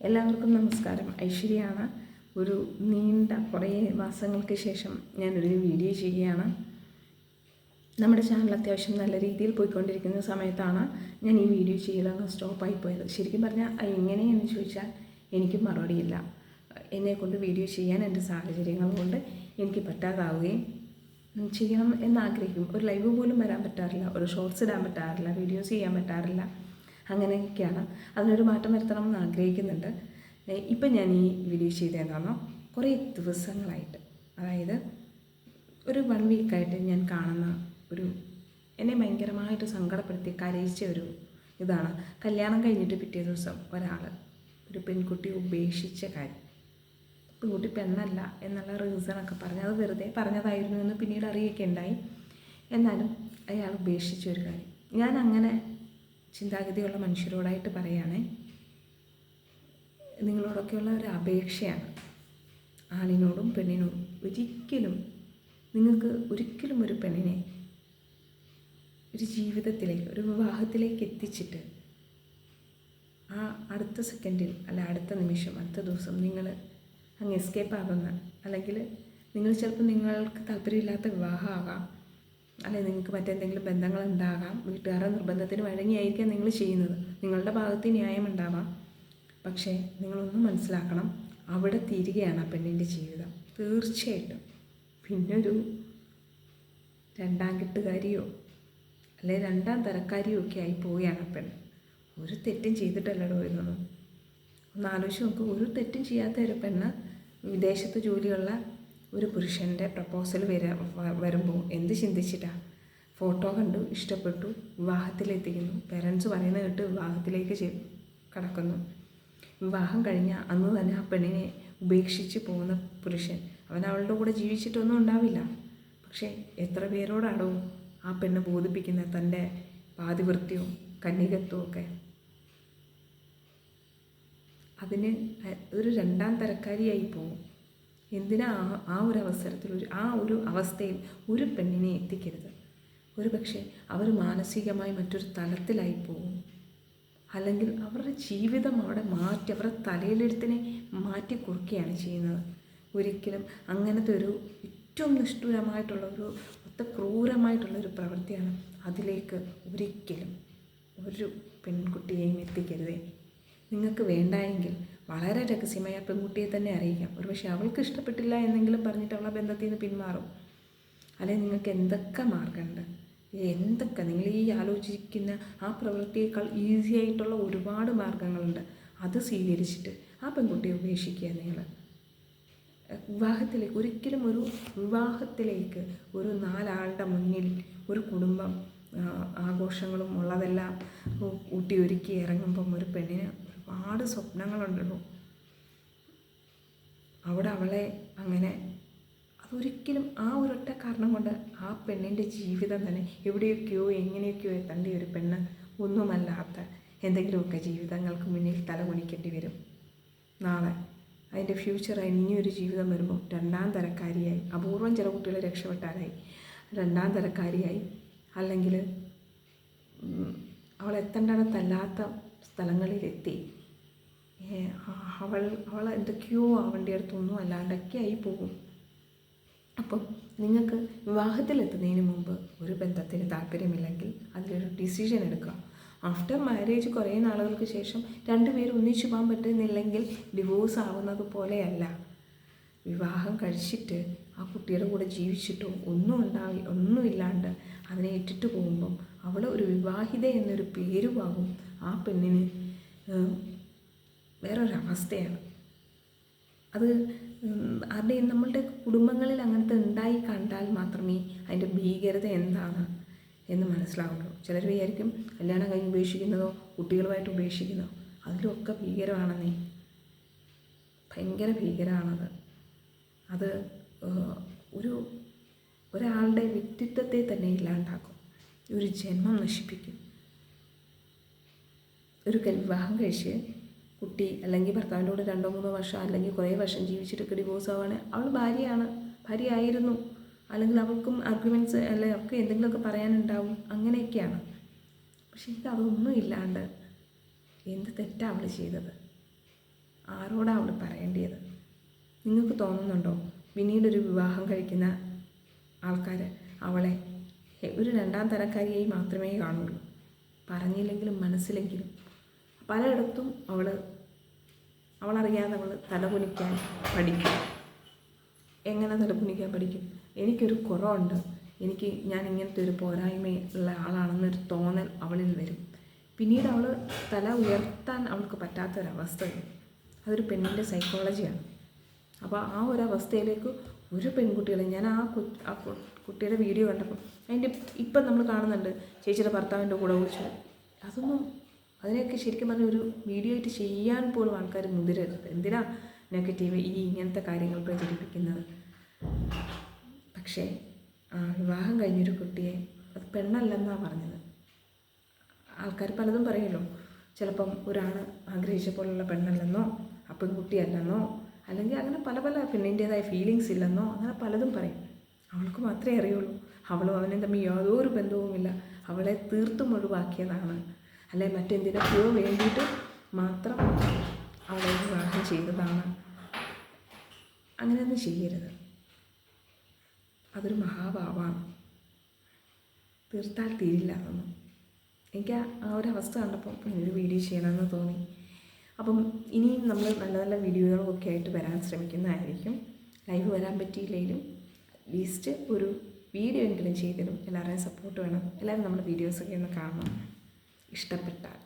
എല്ലാവർക്കും നമസ്കാരം. ഐശ്വര്യയാണ് ഒരു നീണ്ട കുറേ മാസങ്ങൾക്ക് ശേഷം ഞാനൊരു വീഡിയോ ചെയ്യുകയാണ്. നമ്മുടെ ചാനൽ അത്യാവശ്യം നല്ല രീതിയിൽ പോയിക്കൊണ്ടിരിക്കുന്ന സമയത്താണ് ഞാൻ ഈ വീഡിയോ ചെയ്യലാണ് സ്റ്റോപ്പായി പോയത്. ശരിക്കും പറഞ്ഞാൽ എങ്ങനെയെന്ന് ചോദിച്ചാൽ എനിക്ക് മറുപടിയില്ല എന്നെക്കൊണ്ട് വീഡിയോ ചെയ്യാൻ എന്റെ സാഹചര്യങ്ങൾ കൊണ്ട് എനിക്ക് പറ്റാതാവുകയും ചെയ്യണം എന്നാഗ്രഹിക്കും. ഒരു ലൈവ് പോലും വരാൻ പറ്റാറില്ല. ഒരു ഷോർട്സ് ഇടാൻ പറ്റാറില്ല. വീഡിയോസ് ചെയ്യാൻ പറ്റാറില്ല. അങ്ങനെയൊക്കെയാണ്. അതിനൊരു മാറ്റം വരുത്തണം എന്ന് ആഗ്രഹിക്കുന്നുണ്ട് ഇപ്പം ഞാൻ ഈ വീഡിയോ ചെയ്തതെന്താണോ കുറേ ദിവസങ്ങളായിട്ട്. അതായത് ഒരു വൺ വീക്കായിട്ട് ഞാൻ കാണുന്ന ഒരു എന്നെ ഭയങ്കരമായിട്ട് സങ്കടപ്പെടുത്തി കരയിച്ച ഒരു ഇതാണ്. കല്യാണം കഴിഞ്ഞിട്ട് പിറ്റേ ദിവസം ഒരാൾ ഒരു പെൺകുട്ടി ഉപേക്ഷിച്ച കാര്യം. പെൺകുട്ടി പെണ്ണല്ല എന്നുള്ള റീസണൊക്കെ പറഞ്ഞ് അത് വെറുതെ പറഞ്ഞതായിരുന്നു എന്ന് പിന്നീട് അറിയൊക്കെ ഉണ്ടായി. എന്നാലും അയാൾ ഉപേക്ഷിച്ച ഒരു കാര്യം. ഞാൻ അങ്ങനെ ചിന്താഗതിയുള്ള മനുഷ്യരോടായിട്ട് പറയുകയാണേ നിങ്ങളോടൊക്കെയുള്ള ഒരു അപേക്ഷയാണ്. ആണിനോടും പെണ്ണിനോടും ഒരിക്കലും നിങ്ങൾക്ക് ഒരിക്കലും ഒരു പെണ്ണിനെ ഒരു ജീവിതത്തിലേക്ക് ഒരു വിവാഹത്തിലേക്ക് എത്തിച്ചിട്ട് ആ അടുത്ത സെക്കൻഡിൽ അല്ല അടുത്ത നിമിഷം അടുത്ത ദിവസം നിങ്ങൾ അങ്ങ് എസ്കേപ്പ് ആകുന്ന അല്ലെങ്കിൽ നിങ്ങൾ ചിലപ്പോൾ നിങ്ങൾക്ക് താല്പര്യമില്ലാത്ത വിവാഹമാകാം. അല്ലെങ്കിൽ നിങ്ങൾക്ക് മറ്റെന്തെങ്കിലും ബന്ധങ്ങൾ ഉണ്ടാകാം വീട്ടുകാരുടെ നിർബന്ധത്തിന് വഴങ്ങിയായിരിക്കാം നിങ്ങൾ ചെയ്യുന്നത്. നിങ്ങളുടെ ഭാഗത്ത് ന്യായമുണ്ടാവാം പക്ഷേ നിങ്ങളൊന്ന് മനസ്സിലാക്കണം അവിടെ തീരുകയാണ് ആ പെണ്ണിന്റെ ജീവിതം. തീർച്ചയായിട്ടും. പിന്നൊരു രണ്ടാം കെട്ടുകാരിയോ അല്ലെ രണ്ടാം തരക്കാരിയോ ഒക്കെ ആയി പോവുകയാണ് ആ പെണ്ണ്. ഒരു തെറ്റും ചെയ്തിട്ടല്ലടോ ഇതൊന്നും. ഒന്ന് ആലോചിച്ച് നോക്ക് ഒരു തെറ്റും ചെയ്യാത്ത ഒരു പെണ്ണ് വിദേശത്ത് ജോലിയുള്ള ഒരു പുരുഷന്റെ പ്രപ്പോസൽ വര വരുമ്പോൾ എന്ത് ചിന്തിച്ചിട്ടാണ് ഫോട്ടോ കണ്ടു ഇഷ്ടപ്പെട്ടു വിവാഹത്തിലെത്തിക്കുന്നു. പേരൻസ് പറയുന്നത് കേട്ട് വിവാഹത്തിലേക്ക് കടക്കുന്നു. വിവാഹം കഴിഞ്ഞ അന്ന് തന്നെ ആ പെണ്ണിനെ ഉപേക്ഷിച്ച് പോകുന്ന പുരുഷൻ അവൻ അവളുടെ കൂടെ ജീവിച്ചിട്ടൊന്നും ഉണ്ടാവില്ല. പക്ഷേ എത്ര പേരോടാണോ ആ പെണ്ണ് ബോധിപ്പിക്കുന്ന തന്റെ പാതിവൃത്യവും കന്യകത്വവും ഒക്കെ. അതിന് ഒരു രണ്ടാം തരക്കാരിയായി പോകും എന്തിനാ ആ- ഒരു അവസരത്തിൽ ഒരു ആ ഒരു അവസ്ഥയിൽ ഒരു പെണ്ണിനെ എത്തിക്കരുത്? ഒരു പക്ഷേ അവർ മാനസികമായി മറ്റൊരു തലത്തിലായി പോകും. അല്ലെങ്കിൽ അവരുടെ ജീവിതം അവിടെ മാറ്റി അവരുടെ തലയിലെടുത്തിനെ മാറ്റി കുറിക്കുകയാണ് ചെയ്യുന്നത്. ഒരിക്കലും അങ്ങനത്തെ ഒരു ഏറ്റവും നിഷ്ഠൂരമായിട്ടുള്ള ഒരു ഒത്ത ക്രൂരമായിട്ടുള്ള ഒരു പ്രവൃത്തിയാണ് അതിലേക്ക് ഒരിക്കലും ഒരു പെൺകുട്ടിയെയും എത്തിക്കരുതേ. നിങ്ങൾക്ക് വേണ്ടായെങ്കിൽ വളരെ രഹസ്യമായി ആ പെൺകുട്ടിയെ തന്നെ അറിയിക്കാം. ഒരുപക്ഷെ അവൾക്ക് ഇഷ്ടപ്പെട്ടില്ല എന്നെങ്കിലും പറഞ്ഞിട്ട് അവളെ ബന്ധത്തിൽ നിന്ന് പിന്മാറും. അല്ലെങ്കിൽ നിങ്ങൾക്ക് എന്തൊക്കെ മാർഗമുണ്ട്? എന്തൊക്കെ? നിങ്ങൾ ഈ ആലോചിക്കുന്ന ആ പ്രവൃത്തിയേക്കാൾ ഈസി ആയിട്ടുള്ള ഒരുപാട് മാർഗങ്ങളുണ്ട്. അത് സ്വീകരിച്ചിട്ട് ആ പെൺകുട്ടിയെ ഉപേക്ഷിക്കുക നിങ്ങൾ. വിവാഹത്തിലേക്ക് ഒരിക്കലും ഒരു വിവാഹത്തിലേക്ക് ഒരു നാലാളുടെ മുന്നിൽ ഒരു കുടുംബം ആഘോഷങ്ങളും ഉള്ളതെല്ലാം ഊട്ടി ഒരുക്കി ഇറങ്ങുമ്പം ഒരു പെണ്ണിന് ഒരുപാട് സ്വപ്നങ്ങളുണ്ടല്ലോ. അവിടെ അവളെ അങ്ങനെ അതൊരിക്കലും ആ ഒരൊറ്റ കാരണം കൊണ്ട് ആ പെണ്ണിന്റെ ജീവിതം തന്നെ എവിടെയൊക്കെയോ എങ്ങനെയൊക്കെയോ എത്തേണ്ട ഒരു പെണ്ണ് ഒന്നുമല്ലാത്ത എന്തെങ്കിലുമൊക്കെ ജീവിതങ്ങൾക്ക് മുന്നിൽ തലകുണിക്കേണ്ടി വരും. നാളെ അതിന്റെ ഫ്യൂച്ചറായി ഇനിയൊരു ജീവിതം വരുമ്പോൾ രണ്ടാം തരക്കാരിയായി അപൂർവം ചില കുട്ടികളെ രക്ഷപ്പെട്ടാലായി രണ്ടാം തരക്കാരിയായി അല്ലെങ്കിൽ അവൾ എത്തേണ്ടിടത്തല്ലാത്ത സ്ഥലങ്ങളിലെത്തി. അവൾ അവൾ എന്തൊക്കെയോ അല്ലാണ്ടൊക്കെ ആയി പോകും. അപ്പം നിങ്ങൾക്ക് വിവാഹത്തിലെത്തുന്നതിന് മുമ്പ് ഒരു ബന്ധത്തിന് താല്പര്യമില്ലെങ്കിൽ അതിലൊരു ഡിസിഷൻ എടുക്കുക. ആഫ്റ്റർ മാരേജ് കുറേ നാളുകൾക്ക് ശേഷം രണ്ടുപേരും ഒന്നിച്ചു പോകാൻ പറ്റുന്നില്ലെങ്കിൽ ഡിവോഴ്സ് ആവുന്നത് പോലെയല്ല. വിവാഹം കഴിച്ചിട്ട് ആ കുട്ടിയുടെ കൂടെ ജീവിച്ചിട്ടോ ഒന്നും ഉണ്ടാവി ഒന്നുമില്ലാണ്ട് അതിനെ ഇട്ടിട്ട് പോകുമ്പം അവൾ ഒരു വിവാഹിത എന്നൊരു പേരുമാകും ആ പെണ്ണിന്. വേറൊരവസ്ഥയാണ്. അത് ആരുടെയും നമ്മളുടെ കുടുംബങ്ങളിൽ അങ്ങനത്തെ ഉണ്ടായി കണ്ടാൽ മാത്രമേ അതിന്റെ ഭീകരത എന്താണ് എന്ന് മനസ്സിലാവുള്ളൂ. ചിലർ വിചാരിക്കും കല്യാണം കഴിഞ്ഞ് ഉപേക്ഷിക്കുന്നതോ കുട്ടികളുമായിട്ട് ഉപേക്ഷിക്കുന്നതോ അതിലൊക്കെ ഭീകരമാണെന്നേ. ഭയങ്കര ഭീകരമാണത് അത് ഒരു ഒരാളുടെ വ്യക്തിത്വത്തെ തന്നെ ഇല്ലാണ്ടാക്കും. ഒരു ജന്മം നശിപ്പിക്കും. ഒരു വിവാഹം കഴിച്ച് കുട്ടി അല്ലെങ്കിൽ ഭർത്താവിന്റെ കൂടെ രണ്ടോ മൂന്നോ വർഷം അല്ലെങ്കിൽ കുറേ വർഷം ജീവിച്ചിട്ടൊക്കെ ഡിവോഴ്സ് ആവുകയാണെങ്കിൽ അവൾ ഭാര്യയാണ്. ഭാര്യ ആയിരുന്നു അല്ലെങ്കിൽ അവൾക്കും ആർഗ്യുമെന്റ്സ് അല്ലെങ്കിൽ അവൾക്ക് എന്തെങ്കിലുമൊക്കെ പറയാനുണ്ടാവും. അങ്ങനെയൊക്കെയാണ്. പക്ഷേ ഇത് അതൊന്നും ഇല്ലാണ്ട് എന്ത് തെറ്റാണ് അവൾ ചെയ്തത്? ആരോടാണ് അവൾ പറയേണ്ടത് നിങ്ങൾക്ക് തോന്നുന്നുണ്ടോ? പിന്നീട് ഒരു വിവാഹം കഴിക്കുന്ന ആൾക്കാർ അവളെ ഒരു രണ്ടാം തരക്കാരിയായി മാത്രമേ കാണുള്ളൂ. പറഞ്ഞില്ലെങ്കിലും മനസ്സിലെങ്കിലും പലയിടത്തും അവൾ അവളറിയാതെ അവൾ തലകുനിക്കാൻ പഠിക്കും. എങ്ങനെ തലകുനിക്കാൻ പഠിക്കും? എനിക്കൊരു കുറവുണ്ട്. എനിക്ക് ഞാൻ ഇങ്ങനത്തെ ഒരു പോരായ്മ ഉള്ള ആളാണെന്നൊരു തോന്നൽ അവളിൽ വരും. പിന്നീട് അവൾ തല ഉയർത്താൻ അവൾക്ക് പറ്റാത്തൊരവസ്ഥ വരും അതൊരു പെണ്ണിന്റെ സൈക്കോളജിയാണ് അപ്പോൾ ആ ഒരു അവസ്ഥയിലേക്ക് ഒരു പെൺകുട്ടികളെ ഞാൻ ആ ആ കുട്ടിയുടെ വീഡിയോ കണ്ടപ്പോൾ അതിന്റെ ഇപ്പം നമ്മൾ കാണുന്നുണ്ട് ചേച്ചിയുടെ ഭർത്താവിന്റെ കൂടെ വിളിച്ചു അതൊന്നും അതിനെയൊക്കെ ശരിക്കും പറഞ്ഞാൽ ഒരു വീഡിയോ ആയിട്ട് ചെയ്യാൻ പോലും ആൾക്കാർ മുതിരരുത്. എന്തിനാ നെഗറ്റീവ് ഈ ഇങ്ങനത്തെ കാര്യങ്ങൾ പ്രചരിപ്പിക്കുന്നത്? പക്ഷേ വിവാഹം കഴിഞ്ഞൊരു കുട്ടിയെ അത് പെണ്ണല്ലെന്നാണ് പറഞ്ഞത്. ആൾക്കാർ പലതും പറയുമല്ലോ ചിലപ്പം ഒരാൾ ആഗ്രഹിച്ച പോലുള്ള പെണ്ണല്ലെന്നോ പെൺകുട്ടിയല്ലെന്നോ അല്ലെങ്കിൽ അങ്ങനെ പല പല പെണ്ണിന്റേതായ ഫീലിങ്സ് ഇല്ലെന്നോ അങ്ങനെ പലതും പറയും. അവൾക്ക് മാത്രമേ അറിയുള്ളൂ. അവളും അവനും തമ്മിൽ യാതൊരു ബന്ധവുമില്ല. അവളെ തീർത്തും ഒഴിവാക്കിയതാണ് അല്ലെ മറ്റെന്തിനൊക്കെയോ വേണ്ടിയിട്ട് മാത്രം അവളെ വിവാഹം ചെയ്തതാണ് അങ്ങനെയൊന്നും ചെയ്യരുത്. അതൊരു മഹാഭാവമാണ് തീർത്താൽ തീരില്ല അതൊന്നും. എനിക്ക് ആ- ഒരു അവസ്ഥ കണ്ടപ്പോൾ ഒരു വീഡിയോ ചെയ്യണമെന്ന് തോന്നി. അപ്പം ഇനിയും നമ്മൾ നല്ല നല്ല വീഡിയോകളൊക്കെ ആയിട്ട് വരാൻ ശ്രമിക്കുന്നതായിരിക്കും. ലൈവ് വരാൻ പറ്റിയില്ലെങ്കിലും അറ്റ്ലീസ്റ്റ് ഒരു വീഡിയോ എങ്കിലും ചെയ്തിടും. എല്ലാവരുടെയും സപ്പോർട്ട് വേണം. എല്ലാവരും നമ്മുടെ വീഡിയോസൊക്കെ ഒന്ന് കാണണം. está apertado. É